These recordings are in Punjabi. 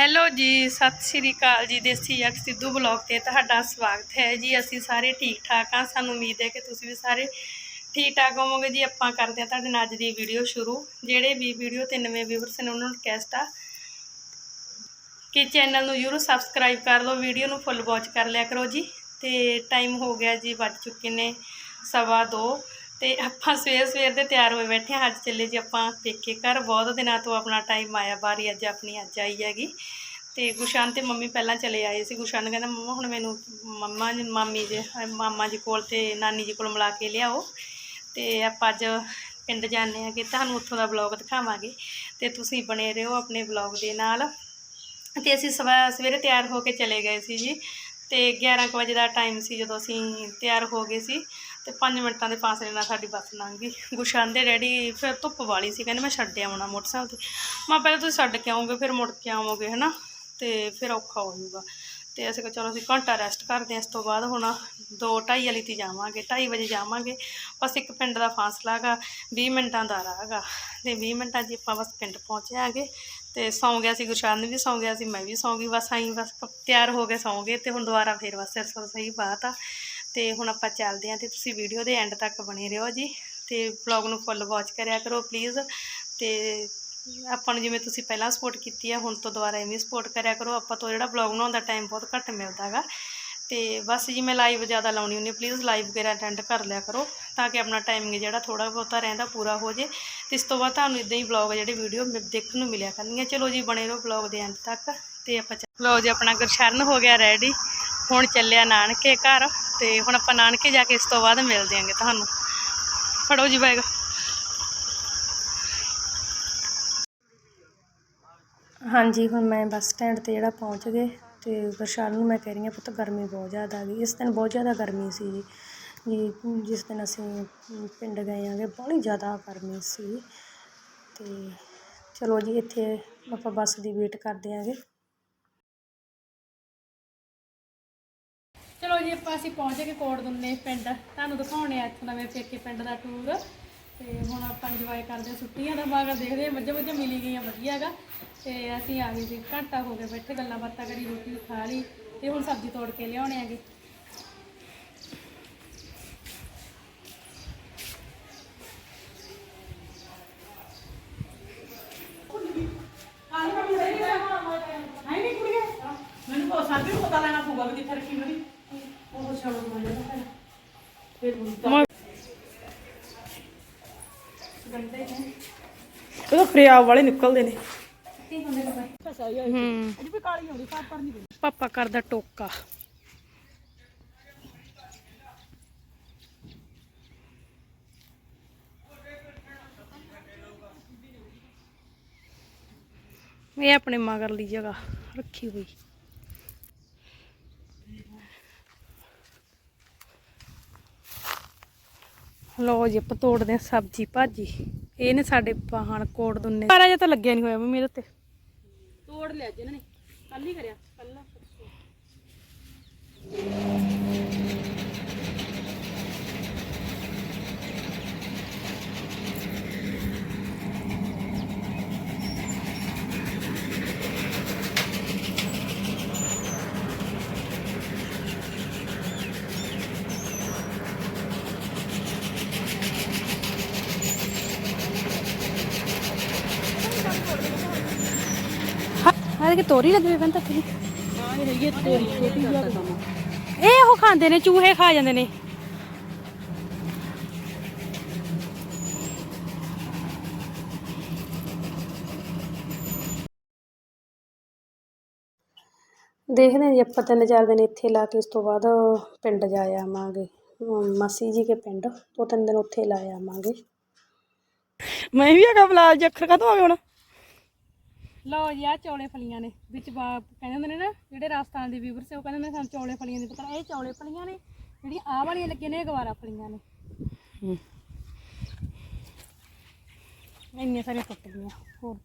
ਹੈਲੋ ਜੀ, ਸਤਿ ਸ਼੍ਰੀ ਅਕਾਲ ਜੀ, ਦੇਸੀ ਜੱਟ ਸਿੱਧੂ ਬਲੌਗ ਤੇ ਤੁਹਾਡਾ ਸਵਾਗਤ ਹੈ ਜੀ। ਅਸੀਂ ਸਾਰੇ ਠੀਕ ਠਾਕ ਹਾਂ। ਸਾਨੂੰ ਉਮੀਦ ਹੈ ਕਿ ਤੁਸੀਂ ਵੀ ਸਾਰੇ ਠੀਕ ਠਾਕ ਹੋਵੋਗੇ ਜੀ। ਆਪਾਂ ਕਰਦੇ ਹਾਂ ਤੁਹਾਡੇ ਨਾਲ ਅੱਜ ਦੀ ਵੀਡੀਓ ਸ਼ੁਰੂ। ਜਿਹੜੇ ਵੀ ਵੀਡੀਓ ਤੇ ਨਵੇਂ ਵਿਊਅਰਸ ਨੇ, ਉਹਨਾਂ ਨੂੰ ਰਿਕਵੈਸਟ ਆ ਕਿ ਚੈਨਲ ਨੂੰ ਜ਼ਰੂਰ ਸਬਸਕ੍ਰਾਈਬ ਕਰ ਲਓ, ਵੀਡੀਓ ਨੂੰ ਫੁੱਲ ਵਾਚ ਕਰ ਲਿਆ ਕਰੋ ਜੀ। ਤੇ ਟਾਈਮ ਹੋ ਗਿਆ ਜੀ, ਵੱਜ ਚੁੱਕੇ ਨੇ ਸਵਾ ਦੋ। ਤੇ ਆਪਾਂ ਸਵੇਰ ਸਵੇਰ ਦੇ ਤਿਆਰ ਹੋਏ ਬੈਠੇ ਹਾਂ। ਅੱਜ ਚੱਲੇ ਜੀ ਆਪਾਂ ਪੇਕੇ ਘਰ। ਬਹੁਤ ਦਿਨਾਂ ਤੋਂ ਆਪਣਾ ਟਾਈਮ ਆਇਆ ਬਾਰੀ ਅੱਜ ਆਪਣੀ ਅੱਜ ਆਈ ਹੈਗੀ। ਤੇ ਗੁਸ਼ਾਨ ਤੇ ਮੰਮੀ ਪਹਿਲਾਂ ਚਲੇ ਆਏ ਸੀ। ਗੁਸ਼ਾਨ ਕਹਿੰਦਾ, ਮੰਮਾ, ਹੁਣ ਮੈਨੂੰ ਮੰਮਾ ਜੀ, ਮਾਮੀ ਜੀ, ਮਾਮਾ ਜੀ ਕੋਲ ਤੇ ਨਾਨੀ ਜੀ ਕੋਲ ਮਿਲਾ ਕੇ ਲਿਆਓ। ਤੇ ਆਪਾਂ ਅੱਜ ਪਿੰਡ ਜਾਂਦੇ ਹਾਂ ਕਿ ਤੁਹਾਨੂੰ ਉੱਥੋਂ ਦਾ ਵਲੌਗ ਦਿਖਾਵਾਂਗੇ। ਤੇ ਤੁਸੀਂ ਬਣੇ ਰਹੋ ਆਪਣੇ ਵਲੌਗ ਦੇ ਨਾਲ। ਤੇ ਅਸੀਂ ਸਵਾ, ਸਵੇਰੇ ਤਿਆਰ ਹੋ ਕੇ ਚਲੇ ਗਏ ਸੀ ਜੀ। ਤੇ 11 ਕੁ ਵਜੇ ਦਾ ਟਾਈਮ ਸੀ ਜਦੋਂ ਅਸੀਂ ਤਿਆਰ ਹੋ ਗਏ ਸੀ। ਤੇ 5 ਮਿੰਟਾਂ ਦੇ ਫਾਸਲੇ ਨਾਲ ਸਾਡੀ ਬੱਸ ਲੰਘ ਗਈ। ਗੁਸ਼ਾਨ ਦੇ ਡੈਡੀ, ਫਿਰ ਧੁੱਪ ਵਾਲੀ ਸੀ, ਕਹਿੰਦੇ ਮੈਂ ਛੱਡ ਆਉਣਾ ਮੋਟਰਸਾਈਕਲ ਤੇ। ਮੈਂ ਪਹਿਲਾਂ ਤੁਸੀਂ ਛੱਡ ਕੇ ਆਉਂਗੇ ਫਿਰ ਮੁੜ ਕੇ ਆਵੋਗੇ, ਹਨਾ? ਤੇ ਫਿਰ ਔਖਾ ਹੋ ਜਾਊਗਾ। ਤੇ ਅਸੀਂ ਕਿਹਾ, ਚਲੋ, ਅਸੀਂ ਘੰਟਾ ਰੈਸਟ ਕਰਦੇ ਹਾਂ, ਇਸ ਤੋਂ ਬਾਅਦ ਹੁਣ 2:30 ਵਾਲੀ ਤੇ ਜਾਵਾਂਗੇ 2:30 ਵਜੇ ਜਾਵਾਂਗੇ। ਬਸ ਇੱਕ ਪਿੰਡ ਦਾ ਫਾਸਲਾ ਹੈਗਾ 20 ਮਿੰਟਾਂ ਦਾ ਰਾਹ ਹੈਗਾ। ਤੇ 20 ਮਿੰਟਾਂ 'ਚ ਆਪਾਂ ਬਸ ਪਿੰਡ ਪਹੁੰਚ ਜਾਾਂਗੇ ਤੇ ਸੌਂ ਗਿਆ ਸੀ ਗੁਰਸ਼ਾਨ ਵੀ ਸੌਂ ਗਿਆ ਸੀ, ਮੈਂ ਵੀ ਸੌਂ ਗਈ, ਬਸ ਆਈ ਬਸ ਤਿਆਰ ਹੋ ਕੇ ਸੌਂ ਗਏ ਤੇ ਹੁਣ ਦੁਬਾਰਾ ਫੇਰ ਬਸ ਸਰਸੋਂ ਸਹੀ ਬਾਤ ਆ ਤੇ ਹੁਣ ਆਪਾਂ ਚੱਲਦੇ ਹਾਂ ਤੇ ਤੁਸੀਂ ਵੀਡੀਓ ਦੇ ਐਂਡ ਤੱਕ ਬਣੇ ਰਹੋ ਜੀ ਤੇ ਵਲੌਗ ਨੂੰ ਫੁੱਲ ਵਾਚ ਕਰਿਆ ਕਰੋ ਪਲੀਜ਼ ਤੇ ਆਪਾਂ ਨੂੰ ਜਿਵੇਂ ਤੁਸੀਂ ਪਹਿਲਾਂ ਸਪੋਰਟ ਕੀਤੀ ਹੈ ਹੁਣ ਤੋਂ ਦੁਬਾਰਾ ਐਵੇਂ ਸਪੋਰਟ ਕਰਿਆ ਕਰੋ। ਆਪਾਂ ਤੋਂ ਜਿਹੜਾ ਵਲੌਗ ਬਣਾਉਣ ਦਾ ਟਾਈਮ ਬਹੁਤ ਘੱਟ ਮਿਲਦਾ ਹੈਗਾ ਤੇ ਬਸ ਜੀ ਮੈਂ ਲਾਈਵ ਜ਼ਿਆਦਾ ਲਾਉਣੀ ਹੁੰਦੀ ਪਲੀਜ਼ ਲਾਈਵ ਵਗੈਰਾ ਅਟੈਂਡ ਕਰ ਲਿਆ ਕਰੋ ਤਾਂ ਕਿ ਆਪਣਾ ਟਾਈਮਿੰਗ ਜਿਹੜਾ ਥੋੜਾ ਬਹੁਤਾ ਰਹਿੰਦਾ ਪੂਰਾ ਹੋ ਜੇ। ਤੇ ਇਸ ਤੋਂ ਬਾਅਦ ਤੁਹਾਨੂੰ ਇਦਾਂ ਹੀ ਵਲੌਗ ਜਿਹੜੇ ਵੀਡੀਓ ਦੇਖਣ ਨੂੰ ਮਿਲਿਆ ਕਰਨਗੀਆਂ। ਚਲੋ ਜੀ ਬਣੇ ਰਹੋ ਵਲੌਗ ਦੇ ਐਂਡ ਤੱਕ ਤੇ ਆਪਾਂ ਲੋ ਜੀ ਆਪਣਾ ਗੁਰਸ਼ਰਨ ਹੋ ਗਿਆ ਰੈਡੀ ਹੁਣ ਚੱਲਿਆ ਨਾਨਕੇ ਘਰ। ਤੇ ਹੁਣ ਆਪਾਂ ਨਾਨਕੇ ਜਾ ਕੇ ਇਸ ਤੋਂ ਬਾਅਦ ਮਿਲਦੇ ਦਿਆਂਗੇ ਤੁਹਾਨੂੰ। ਫੜੋ ਜੀ ਬੈਗ ਹਾਂਜੀ, ਹੁਣ ਮੈਂ ਬੱਸ ਸਟੈਂਡ ਤੇ ਜਿਹੜਾ ਪਹੁੰਚ ਗਏ ਤੇ ਗੁਰਸ਼ਰਨ ਨੂੰ ਮੈਂ ਕਹਿ ਰਹੀ ਹਾਂ ਪੁੱਤ ਗਰਮੀ ਬਹੁਤ ਜ਼ਿਆਦਾ ਆ ਗਈ। ਇਸ ਦਿਨ ਬਹੁਤ ਜ਼ਿਆਦਾ ਗਰਮੀ ਸੀ ਜੀ। ਜੀ, ਜਿਸ ਦਿਨ ਅਸੀਂ ਪਿੰਡ ਗਏ ਆਂਗੇ ਬਹੁਤ ਜ਼ਿਆਦਾ ਗਰਮੀ ਸੀ। ਤੇ ਚਲੋ ਜੀ, ਇੱਥੇ ਆਪਾਂ ਬੱਸ ਦੀ ਵੇਟ ਕਰਦੇ ਆਂਗੇ। ਜੀ ਆਪਾਂ ਅਸੀਂ ਪਹੁੰਚ ਗਏ ਕੋਟ ਦੁੰਨੇ ਪਿੰਡ। ਤੁਹਾਨੂੰ ਦਿਖਾਉਣੇ ਆ ਇੱਥੋਂ ਦਾ ਮੇਰੇ ਪੇਕੇ ਪਿੰਡ ਦਾ ਟੂਰ ਤੇ ਹੁਣ ਆਪਾਂ ਇੰਜੋਏ ਕਰਦੇ ਹਾਂ ਛੁੱਟੀਆਂ ਦਾ ਬਾਅਦ ਦੇਖਦੇ ਹਾਂ ਮੱਝਾਂ ਮੱਝਾਂ ਮਿਲੀ ਗਈਆਂ ਵਧੀਆ ਹੈਗਾ। ਤੇ ਅਸੀਂ ਆ ਗਏ ਸੀ ਘੰਟਾ ਹੋ ਗਿਆ ਬੈਠੇ ਗੱਲਾਂ ਬਾਤਾਂ ਕਰੀ ਰੋਟੀ ਖਾ ਲਈ ਤੇ ਹੁਣ ਸਬਜ਼ੀ ਤੋੜ ਕੇ ਲਿਆਉਣੇ ਆਗੇ ਮੈਨੂੰ ਕੋ ਸਾਬੀ ਨੂੰ ਪਤਾ ਲੈਣਾ ਪਊਗਾ ਵੀ ਕਿੱਥੇ ਰੱਖੀ ਮੇਰੀ ਉਹ ਫਿਰ। ਫਿਰ ਖਰਿਆਬ ਵਾਲੇ ਨਿਕਲਦੇ ਨੇ। ਹੂੰ। ਅਜੀ ਵੀ ਕਾਲੀ ਹੋਣੀ ਸਾਫ਼ ਕਰਨੀ ਪਈ ਪਾਪਾ ਕਰਦਾ ਟੋਕਾ। ਇਹ ਆਪਣੇ ਮਗਰਲੀ ਜਗ੍ਹਾ ਰੱਖੀ ਹੋਈ। ਲੋ ਜੀ, ਆਪਾਂ ਤੋੜਦੇ ਆ ਸਬਜ਼ੀ ਭਾਜੀ। ਇਹ ਨੇ ਸਾਡੇ ਬਾਹਣ ਕੋੜ ਦੁੰਨੇ। ਸਾਰਾ ਜਿਹਾ ਤਾਂ ਲੱਗਿਆ ਨਹੀਂ ਹੋਇਆ ਮੰਮੀ ਇਹਦੇ ਉੱਤੇ। ਤੋੜ ਲਿਆ ਜੀ ਇਹਨਾਂ ਨੇ। ਕੱਲ ਹੀ ਕਰਿਆ ਕੱਲ ਹਾਂ ਕਿ ਤੋਰੀ ਲੱਗੇ ਬੰਦ ਤੱਕ ਇਹ ਉਹ ਖਾਂਦੇ ਨੇ ਚੂਹੇ ਖਾ ਜਾਂਦੇ ਨੇ। ਦੇਖਦੇ ਹਾਂ ਜੀ ਆਪਾਂ ਤਿੰਨ ਚਾਰ ਦਿਨ ਇੱਥੇ ਲਾ ਕੇ ਉਸ ਤੋਂ ਬਾਅਦ ਪਿੰਡ ਜਾ ਆਵਾਂਗੇ। ਮਾਸੀ ਜੀ ਕੇ ਪਿੰਡ ਦੋ ਤਿੰਨ ਦਿਨ ਉੱਥੇ ਲਾ ਆਵਾਂਗੇ। ਮੈਂ ਵੀ ਹੈਗਾ ਬਲਾਲ ਜੀ ਅੱਖਰ ਕਦੋਂ ਆ ਗਿਆ ਹੁਣ। ਲਓ ਜੀ ਆ ਚੌਲੇ ਫਲੀਆਂ ਨੇ ਵਿੱਚ ਬਾ ਕਹਿੰਦੇ ਹੁੰਦੇ ਨੇ ਨਾ ਜਿਹੜੇ ਰਾਜਸਥਾਨ ਦੇ ਵੀਵਰ ਸੇ ਉਹ ਕਹਿੰਦੇ ਨੇ ਸਾਨੂੰ ਚੌਲੇ ਫਲੀਆਂ ਦੀ ਪਤਾ ਇਹ ਚੌਲੇ ਫਲੀਆਂ ਨੇ ਜਿਹੜੀਆਂ ਆਹ ਵਾਲੀਆਂ ਲੱਗੀਆਂ ਨੇ ਇਹ ਗਵਾਰਾ ਫਲੀਆਂ ਨੇ। ਇੰਨੀਆਂ ਸਾਰੀਆਂ ਟੁੱਟ ਗਈਆਂ ਹੋਰ।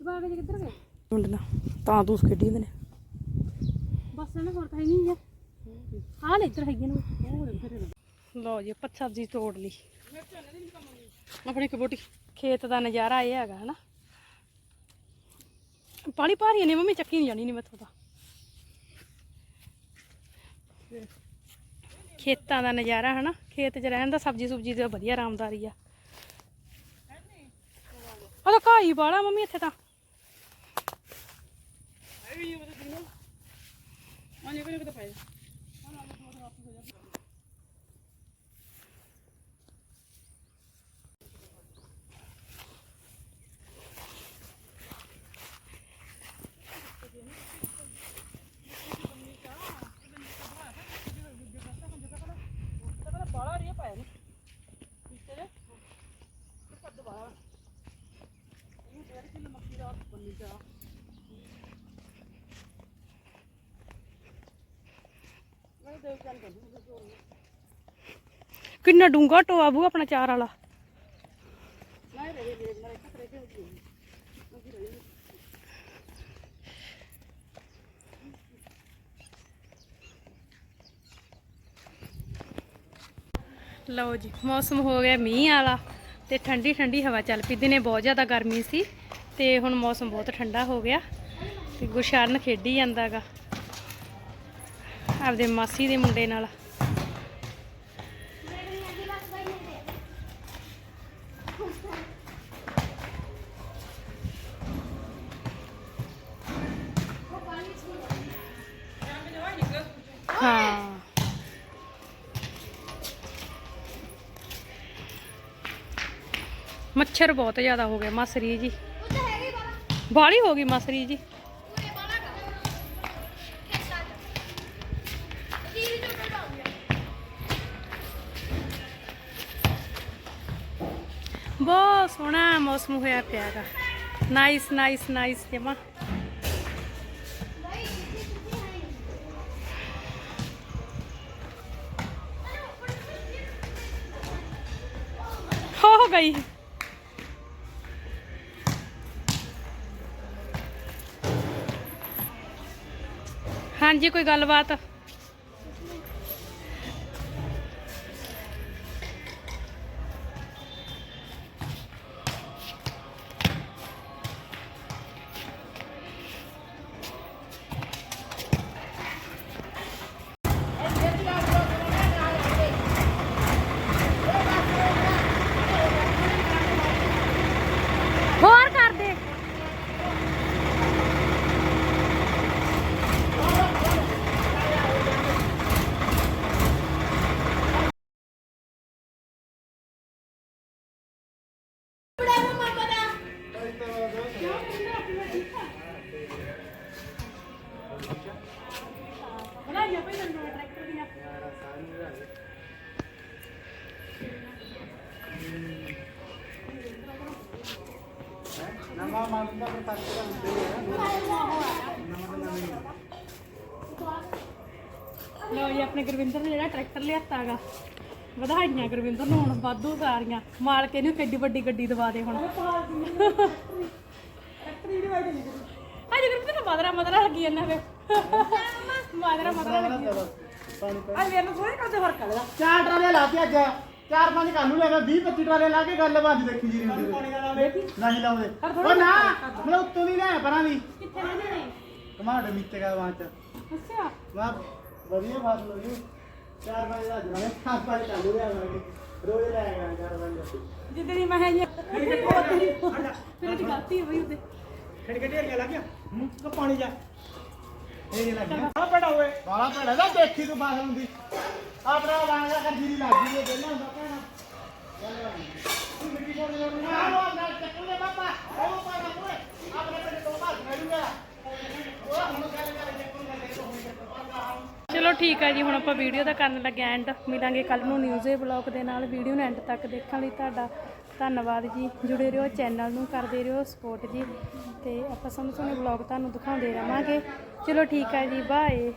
ਜਵਾਕ ਜੀ ਕਿੱਧਰ ਗਏ? ਮੁੰਡਣਾ ਤਾਂ ਤੂੰ ਖੇਡੀ ਹੁੰਦੇ ਨੇ। ਬਸ ਨਾ ਹੋਰ ਤਾਂ ਨਹੀਂ ਆ ਹਾਂ ਲੈ, ਇੱਧਰ ਹੈਗੀ ਨਾ। ਲਓ ਜੀ, ਆਪਾਂ ਸਬਜ਼ੀ ਤੋੜ ਲਈ। ਆਪਣੀ ਕਬੋਟੀ ਖੇਤ ਦਾ ਨਜ਼ਾਰਾ ਇਹ ਹੈਗਾ, ਹਨਾ? ਪਾਣੀ ਭਾਰੀ ਨਹੀਂ ਮੰਮੀ, ਚੱਕੀ ਨਹੀਂ ਜਾਣੀ ਨਹੀਂ ਮੈਥੋਂ ਤਾਂ। ਖੇਤਾਂ ਦਾ ਨਜ਼ਾਰਾ, ਹਨਾ? ਖੇਤ 'ਚ ਰਹਿਣ ਦਾ, ਸਬਜ਼ੀ ਸੁਬਜੀ ਦਾ ਵਧੀਆ ਆਰਾਮਦਾਰੀ ਆ। ਆ ਤਾਂ ਘਾਈ ਬਾਲਾ ਮੰਮੀ, ਇੱਥੇ ਤਾਂ। ਆਨੇ ਕੋਲ ਕਿਤੇ ਪਾਏ ਬਾਲਾ ਰੀਆ ਪਾਇਆ ਨਹੀਂ ਠੀਕ ਹੈ ਕੱਦ ਬਾਲਾ ਇਹ ਡੇਢ ਕਿਲੋ ਮੱਕੀ ਦਾ ਬੰਨੀ ਜਾ ਮੈਂ ਦੇਖ ਚੱਲ ਕਰ ਕਿੰਨਾ ਡੂੰਗਾ ਟੋਆ ਬੂ ਆਪਣਾ ਚਾਰ ਵਾਲਾ? ਲਓ ਜੀ, ਮੌਸਮ ਹੋ ਗਿਆ ਮੀਂਹ ਵਾਲਾ ਤੇ ਠੰਡੀ ਠੰਡੀ ਹਵਾ ਚੱਲ ਪਈ। ਦਿਨੇ ਬਹੁਤ ਜ਼ਿਆਦਾ ਗਰਮੀ ਸੀ ਤੇ ਹੁਣ ਮੌਸਮ ਬਹੁਤ ਠੰਡਾ ਹੋ ਗਿਆ ਤੇ ਗੁਸ਼ਰਨ ਖੇਡੀ ਜਾਂਦਾਗਾ ਆਪਦੇ ਮਾਸੀ ਦੇ ਮੁੰਡੇ ਨਾਲ। ਹਾਂ। ਮੱਛਰ ਬਹੁਤ ਜ਼ਿਆਦਾ ਹੋ ਗਿਆ ਮਸਰੀ ਜੀ। ਬਾਲੀ ਹੋ ਗਈ ਮਸਰੀ ਜੀ। ਬਹੁਤ ਸੋਹਣਾ ਮੌਸਮ ਹੋਇਆ ਪਿਆ ਗਾ ਨਾਈਸ ਨਾਈਸ ਨਾਈਸ ਜਮਾ। ਹੋ ਗਈ। ਹਾਂਜੀ, ਕੋਈ ਗੱਲਬਾਤ? ਨਵਾਂ ਮਾਡਲ ਦਾ ਦਾ ਹੁੰਦੇ ਆ ਲੋ ਜੀ ਆਪਣੇ ਗੁਰਵਿੰਦਰ ਨੇ ਜਿਹੜਾ ਟਰੈਕਟਰ ਲਿਆਤਾਗਾ ਵਧਾਈਆਂ ਗੁਰਵਿੰਦਰ ਨੂੰ ਹੁਣ ਵਾਧੂ ਸਾਰੀਆਂ ਮਾਲਕ ਇਹਨੂੰ ਕਿੱਡੀ ਵੱਡੀ ਗੱਡੀ ਦਵਾ ਦੇ ਹੁਣ। ਅੱਜ ਗੁਰਵਿੰਦਰ ਨੂੰ ਮਾਦਰਾ ਮਾਦਰਾ ਲੱਗੀ ਜਾਂਦਾ ਵੇ। ਮਾਦਰਾ ਮਾਦਰਾ ਲੱਗੀ ਜਾਂਦਾ। ਪਾਣੀ ਪਾ ਆ ਮੇਰੇ ਨੂੰ ਥੋੜੇ ਕਰਦੇ ਫ਼ਰਕ ਲੱਗਦਾ ਚਾਰ ਟਰਾਲੇ ਲਾਤੀ ਅੱਜ। ਚਾਰ ਪੰਜ ਕੱਲ ਨੂੰ ਲੈਣਾ 20 25 ਟਰਾਲੇ ਲਾ ਕੇ ਗੱਲ ਬਾਜ ਦੇਖੀ ਜੀ ਨਹੀਂ ਨਹੀਂ ਲਾਉਂਦੇ। ਉਹ ਨਾ ਮੈਂ ਉੱਤੋਂ ਨਹੀਂ ਲੈ ਪਰਾਂ ਦੀ। ਕਿੱਥੇ ਰਹਿੰਦੇ ਨੇ ਕਮਾਂਡ ਮੀਤੇ ਦਾ ਵਾਂਚ ਅੱਛਾ। ਮੈਂ ਵਧੀਆ ਹੋ ਗਈ ਚਾਰ ਪੰਜ ਦਾ ਜਣਾ ਚਾਰ ਪੰਜ ਕੱਲ ਨੂੰ ਲਿਆਵਾਂਗੇ ਰੋਜ਼ ਲੈ ਆਇਆ ਚਾਰ ਪੰਜ ਜਿੱਦਣੀ ਮੈਂ ਹੈ ਜੀ ਫਿਰ ਗਲਤੀ ਹੋਈ ਉਹਦੇ। ਖੜ ਕੇ ਢੇਰੀਆਂ ਲੱਗ ਗਿਆ। ਹੂੰ ਕੋ ਪਾਣੀ ਜਾ। ਇਹ ਜੇ ਆ ਪੜਾ ਹੋਏ ਬਾਲਾ ਪੜਾ ਦਾ ਦੇਖੀ ਤੂੰ ਫਸਲ ਹੁੰਦੀ ਆਪਣਾ ਵਾਂਗਾ ਕਰ ਜੀਰੀ ਲੱਗ ਗਈ ਇਹ ਪਹਿਲਾਂ ਹੁੰਦਾ ਭੈਣਾ ਚੱਲ ਤੂੰ ਮਿੱਟੀ ਕੋਲ ਨਹੀਂ ਨਾ ਲੋ ਅੰਦਰ ਚੱਕੂ ਲੈ ਬਾਬਾ ਉਹ ਪਾਣਾ ਓਏ ਆਪਣੇ ਪਿੰਡ ਤੋਂ ਬਾਹਰ ਖੜੂਗਾ ਚਲੋ ਠੀਕ ਹੈ ਜੀ, ਹੁਣ ਆਪਾਂ ਵੀਡੀਓ ਦਾ ਕਰਨ ਲੱਗੇ ਐਂਡ ਮਿਲਾਂਗੇ ਕੱਲ ਨੂੰ ਨਿਊਜ਼ ਦੇ ਬਲੌਗ ਦੇ ਨਾਲ। ਵੀਡੀਓ ਨੂੰ ਐਂਡ ਤੱਕ ਦੇਖਣ ਲਈ ਤੁਹਾਡਾ ਧੰਨਵਾਦ ਜੀ। ਜੁੜੇ ਰਹੋ ਚੈਨਲ ਨੂੰ, ਕਰਦੇ ਰਹੋ ਸਪੋਰਟ ਜੀ। ਤੇ ਆਪਾਂ ਸੋਹਣੇ ਸੋਹਣੇ ਬਲੌਗ ਤੁਹਾਨੂੰ ਦਿਖਾਉਂਦੇ ਰਵਾਂਗੇ। ਚਲੋ ਠੀਕ ਹੈ ਜੀ ਬਾਏ